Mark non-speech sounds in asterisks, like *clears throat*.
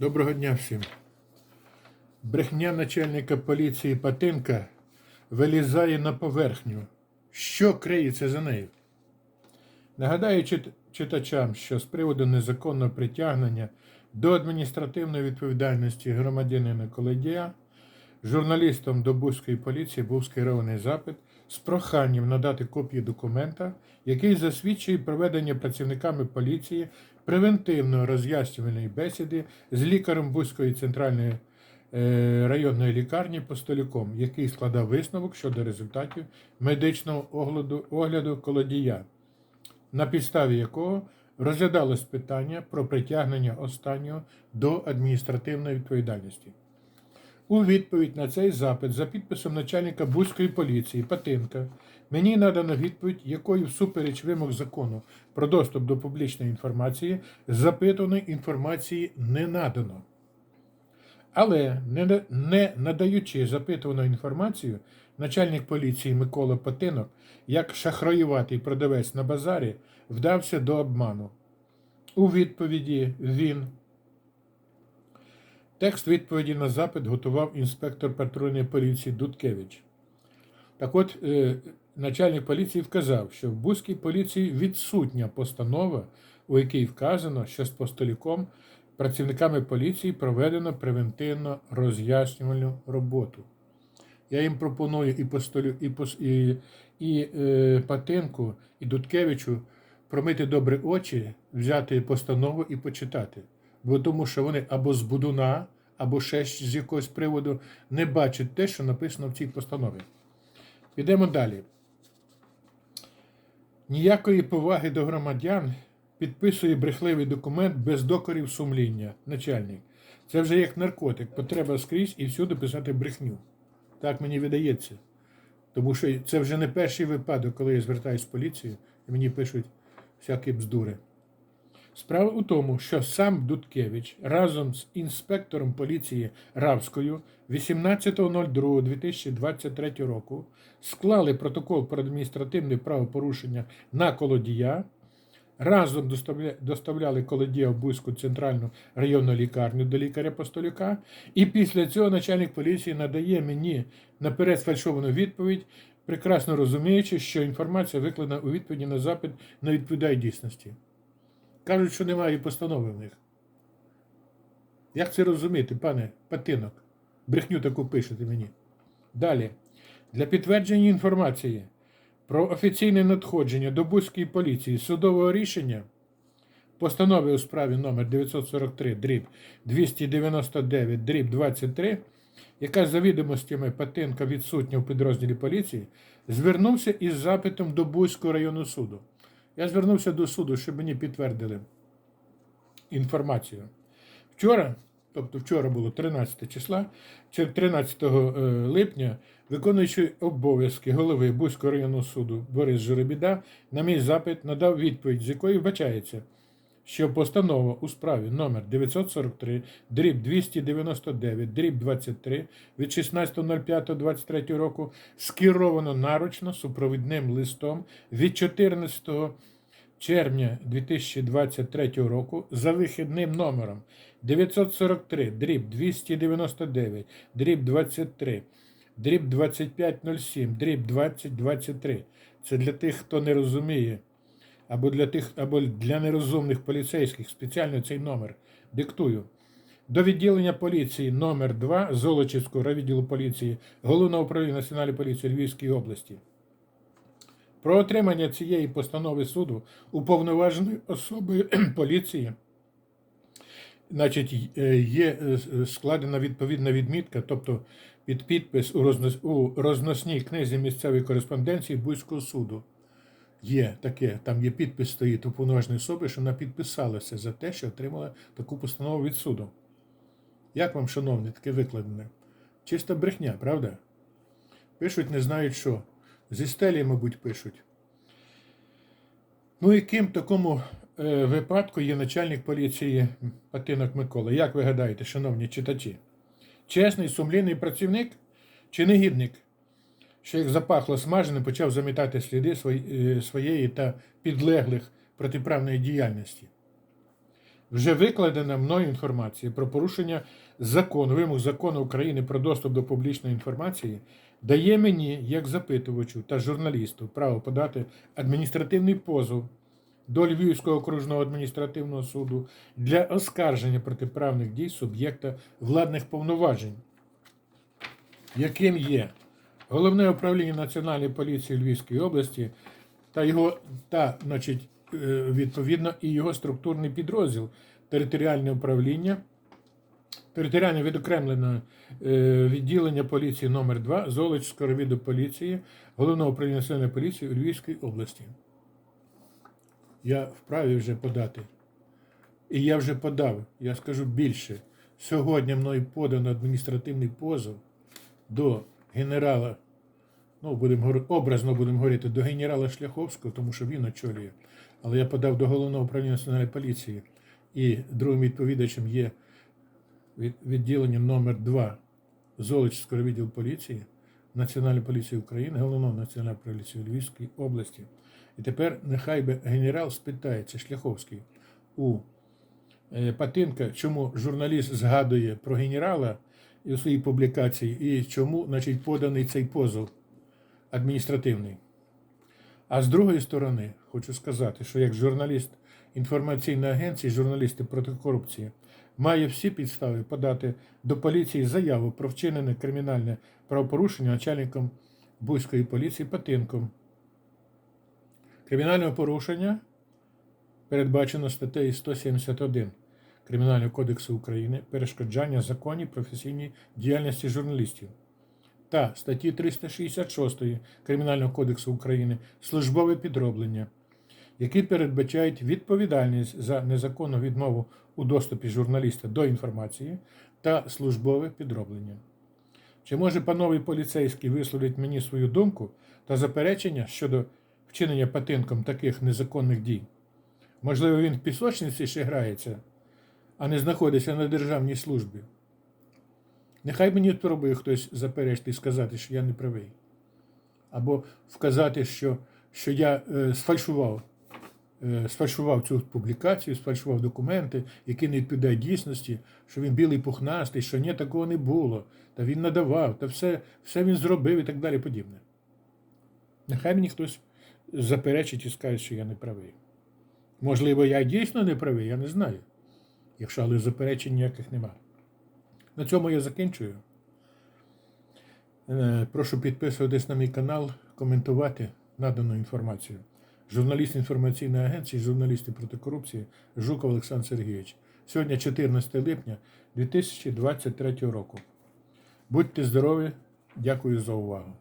Доброго дня всім. Брехня начальника поліції Патинка вилізає на поверхню. Що криється за нею? Нагадаю читачам, що з приводу незаконного притягнення до адміністративної відповідальності громадянина Коледія журналістом до Бузької поліції був скерований запит з проханням надати копію документа, який засвідчує проведення працівниками поліції превентивної роз'яснювальної бесіди з лікарем Бузької центральної е, районної лікарні Постолюком, який складав висновок щодо результатів медичного огляду, огляду колодія, на підставі якого розглядалось питання про притягнення останнього до адміністративної відповідальності. У відповідь на цей запит за підписом начальника Бузької поліції Патинка мені надано відповідь, якою всупереч вимог закону про доступ до публічної інформації запитаної інформації не надано. Але не, надаючи запитувану інформацію, начальник поліції Микола Патинок, як шахраюватий продавець на базарі, вдався до обману. У відповіді він Текст відповіді на запит готував інспектор патрульної поліції Дудкевич. Так от, е, начальник поліції вказав, що в Бузькій поліції відсутня постанова, у якій вказано, що з постоліком працівниками поліції проведено превентивно роз'яснювальну роботу. Я їм пропоную і, постолю, і, і, і е, Патинку, і Дудкевичу промити добре очі, взяти постанову і почитати. Бо тому, що вони або з будуна, або ще з якогось приводу не бачать те, що написано в цій постанові. Підемо далі. Ніякої поваги до громадян підписує брехливий документ без докорів сумління, начальник. Це вже як наркотик. Потреба скрізь і всюди писати брехню. Так мені видається. Тому що це вже не перший випадок, коли я звертаюся в поліцію і мені пишуть всякі бздури. Справа у тому, що сам Дудкевич разом з інспектором поліції Равською 18.02.2023 року склали протокол про адміністративне правопорушення на колодія, разом доставляли колодія в Бузьку центральну районну лікарню до лікаря Постолюка, і після цього начальник поліції надає мені наперед сфальшовану відповідь, прекрасно розуміючи, що інформація викладена у відповіді на запит не відповідає дійсності. Кажуть, що немає постанови в них. Як це розуміти, пане Патинок? Брехню таку пишете мені. Далі. Для підтвердження інформації про офіційне надходження до Бузької поліції судового рішення постанови у справі номер 943 дріб 299 дріб 23, яка за відомостями Патинка відсутня в підрозділі поліції, звернувся із запитом до Бузького районного суду. Я звернувся до суду, щоб мені підтвердили інформацію. Вчора, тобто вчора було 13 числа, чи 13 е, липня, виконуючий обов'язки голови Бузького районного суду Борис Жеребіда на мій запит надав відповідь, з якої вбачається, що постанова у справі номер 943 дріб 299 дріб 23 від 16.05.23 року скеровано наручно супровідним листом від 14 червня 2023 року за вихідним номером 943 дріб 299 дріб 23 дріб 2507 дріб 2023. Це для тих, хто не розуміє, або для тих, або для нерозумних поліцейських спеціально цей номер диктую. До відділення поліції номер 2 Золочівського райвідділу поліції Головного управління Національної поліції Львівської області. Про отримання цієї постанови суду уповноваженою особою *clears throat* поліції значить, е, є е, складена відповідна відмітка, тобто під підпис у розносній книзі місцевої кореспонденції Бузького суду. Є таке, там є підпис стоїть у уповноваженої особи, що вона підписалася за те, що отримала таку постанову від суду. Як вам, шановні, таке викладене? Чиста брехня, правда? Пишуть, не знають що. Зі стелі, мабуть, пишуть. Ну і ким в такому е, випадку є начальник поліції Патинок Микола? Як ви гадаєте, шановні читачі? Чесний, сумлінний працівник чи негідник, що як запахло смаженим, почав замітати сліди е, своєї та підлеглих протиправної діяльності? вже викладена мною інформація про порушення закону, вимог закону України про доступ до публічної інформації, дає мені, як запитувачу та журналісту, право подати адміністративний позов до Львівського окружного адміністративного суду для оскарження протиправних дій суб'єкта владних повноважень, яким є Головне управління Національної поліції Львівської області та його та, значить, е, відповідно, і його структурний підрозділ територіальне управління, територіальне відокремлене е, відділення поліції номер 2 Золочського віду поліції Головного управління Національної поліції у Львівській області. Я вправі вже подати. І я вже подав, я скажу більше. Сьогодні мною подано адміністративний позов до генерала, ну, будемо образно будемо говорити, до генерала Шляховського, тому що він очолює. Але я подав до головного управління національної поліції. І другим відповідачем є від- відділення номер 2 Золочського відділу поліції Національної поліції України, головного національної поліції Львівської області. І тепер нехай би генерал спитається Шляховський у е, Патинка, чому журналіст згадує про генерала і у своїй публікації, і чому, значить, поданий цей позов адміністративний. А з другої сторони, хочу сказати, що як журналіст інформаційної агенції, журналісти проти корупції, має всі підстави подати до поліції заяву про вчинене кримінальне правопорушення начальником Бузької поліції Патинком. Кримінальне порушення передбачено статтею 171 Кримінального кодексу України перешкоджання законній професійній діяльності журналістів та статті 366 Кримінального кодексу України службове підроблення, які передбачають відповідальність за незаконну відмову у доступі журналіста до інформації та службове підроблення. Чи може пановий поліцейський висловити мені свою думку та заперечення щодо вчинення патинком таких незаконних дій? Можливо, він в пісочниці ще грається, а не знаходиться на державній службі. Нехай мені спробує хтось заперечити і сказати, що я не правий. Або вказати, що, що я е, сфальшував, е, сфальшував цю публікацію, сфальшував документи, які не відповідають дійсності, що він білий пухнастий, що ні, такого не було, та він надавав, та все, все він зробив і так далі подібне. Нехай мені хтось заперечить і скаже, що я не правий. Можливо, я дійсно не правий, я не знаю. Якщо але заперечень ніяких немає. На цьому я закінчую. Е, Прошу підписуватись на мій канал, коментувати надану інформацію. Журналіст інформаційної агенції, журналісти проти корупції Жуков Олександр Сергійович. Сьогодні 14 липня 2023 року. Будьте здорові! Дякую за увагу.